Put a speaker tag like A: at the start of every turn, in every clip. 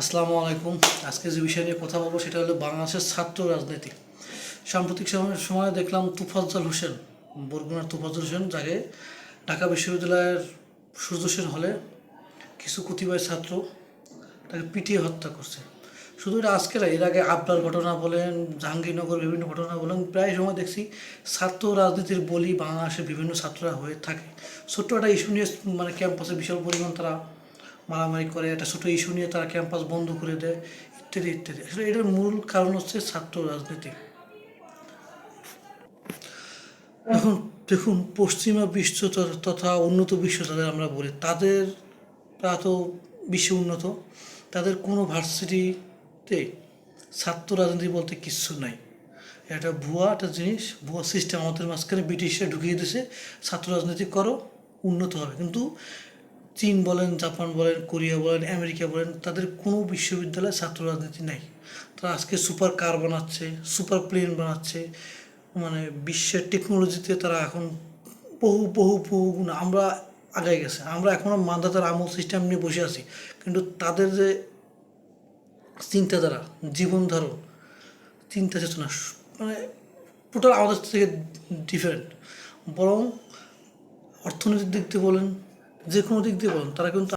A: আসসালামু আলাইকুম। আজকে যে বিষয় নিয়ে কথা বলব সেটা হলো বাংলাদেশের ছাত্র রাজনীতি। সাম্প্রতিক সময় দেখলাম তুফাজ্জল হোসেন, বরগুনার তুফাজ্জল হোসেন, যাকে ঢাকা বিশ্ববিদ্যালয়ের সূর্য সেন হলে কিছু কতিপয় ছাত্র তাকে পিটিয়ে হত্যা করছে। শুধু এটা আজকে না, এর আগে আবদার ঘটনা বলেন, জাহাঙ্গীরনগর বিভিন্ন ঘটনা বলেন, প্রায় সময় দেখছি ছাত্র রাজনীতির বলি বাংলাদেশের বিভিন্ন ছাত্ররা হয়ে থাকে। ছোট্ট একটা ইস্যু নিয়ে মানে ক্যাম্পাসে বিশাল পরিমাণ তারা মারামারি করে, একটা ছোটো ইস্যু নিয়ে তারা ক্যাম্পাস বন্ধ করে দেয়, ইত্যাদি ইত্যাদি। আসলে এটার মূল কারণ হচ্ছে ছাত্র রাজনীতি। এখন দেখুন, পশ্চিমা বিশ্ব তথা উন্নত বিশ্ব যাদের আমরা বলি, তাদের তারা তো বিশ্ব উন্নত, তাদের কোনো ভার্সিটিতে ছাত্র রাজনীতি বলতে কিচ্ছু নাই। এটা ভুয়া একটা জিনিস, ভুয়া সিস্টেম আমাদের মাঝখানে ব্রিটিশরা ঢুকিয়ে দিয়েছে, ছাত্র রাজনীতি করো, উন্নত হবে। কিন্তু চীন বলেন, জাপান বলেন, কোরিয়া বলেন, আমেরিকা বলেন, তাদের কোনো বিশ্ববিদ্যালয়ে ছাত্র রাজনীতি নেই। তারা আজকে সুপার কার বানাচ্ছে, সুপার প্লেন বানাচ্ছে মানে বিশ্বের টেকনোলজিতে তারা এখন বহু বহু বহু গুণ, আমরা আগে গেছে। আমরা এখনও মান্দাতার আমল সিস্টেম নিয়ে বসে আছি। কিন্তু তাদের যে চিন্তাধারা জীবনধারণ চিন্তা চেতনা মানে টোটাল আমাদের থেকে ডিফারেন্ট বরং অর্থনৈতিক দিক দিয়ে বলেন যে কোনো দিক দিয়ে বলেন তারা কিন্তু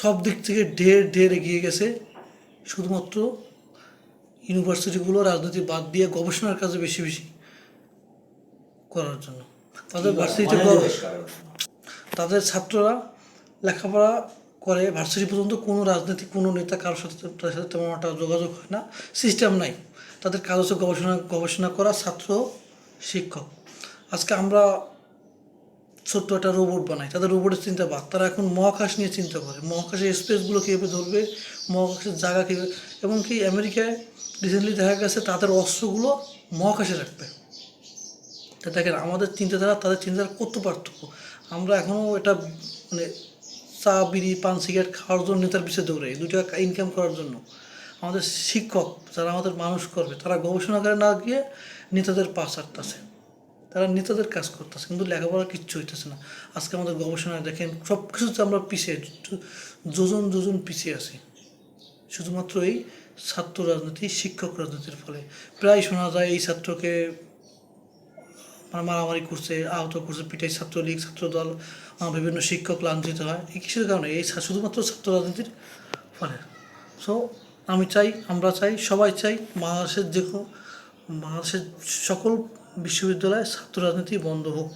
A: সব দিক থেকে ঢের ঢের এগিয়ে গেছে। শুধুমাত্র ইউনিভার্সিটিগুলো রাজনীতি বাদ দিয়ে গবেষণার কাজে বেশি বেশি করার জন্য। তাদের ভার্সিটিতে তাদের ছাত্ররা লেখাপড়া করে ভার্সিটি পর্যন্ত কোনো রাজনীতি কোনো নেতা কারোর সাথে তাদের সাথে তেমন একটা যোগাযোগ হয় না। সিস্টেম নাই। তাদের কাজ হচ্ছে গবেষণা গবেষণা করা ছাত্র শিক্ষক। আজকে আমরা ছোট্ট একটা রোবট বানাই তাদের রোবটের চিন্তা বাদ। তারা এখন মহাকাশ নিয়ে চিন্তা করে। মহাকাশের স্পেসগুলো কীভাবে ধরবে? মহাকাশের জায়গা কীভাবে? এমনকি আমেরিকায় রিসেন্টলি দেখা গেছে তাদের অস্ত্রগুলো মহাকাশে রাখবে। তা দেখেন, আমাদের চিন্তাধারা, তাদের চিন্তাধারা কত পার্থক্য? আমরা এখনও এটা মানে চা, বিড়ি, পান সিগারেট খাওয়ার জন্য নেতার পিছিয়ে দৌড়াই। দু টাকা ইনকাম করার জন্য। আমাদের শিক্ষক যারা আমাদের মানুষ করবে, তারা গবেষণা করে না গিয়ে নেতাদের পাশ আটতেছে তারা নেতাদের কাজ করতেছে, কিন্তু লেখাপড়া কিচ্ছু হইতেছে না। আজকে আমাদের গবেষণায় দেখেন সব কিছুতে আমরা পিছিয়ে যোজন যোজন পিছিয়ে আছি। শুধুমাত্র এই ছাত্র রাজনীতি, শিক্ষক রাজনীতির ফলে। প্রায় শোনা যায় এই ছাত্রকে মানে মারামারি করছে, আহত করছে পিটাই ছাত্রলীগ, ছাত্রদল বিভিন্ন শিক্ষক লাঞ্ছিত হয়। এই কিসের কারণে? এই শুধুমাত্র ছাত্র রাজনীতির ফলে। সো আমি চাই, আমরা চাই, সবাই চাই, বাংলাদেশের যে কোনো বাংলাদেশের সকল বিশ্ববিদ্যালয়ে ছাত্র রাজনীতি বন্ধ হোক।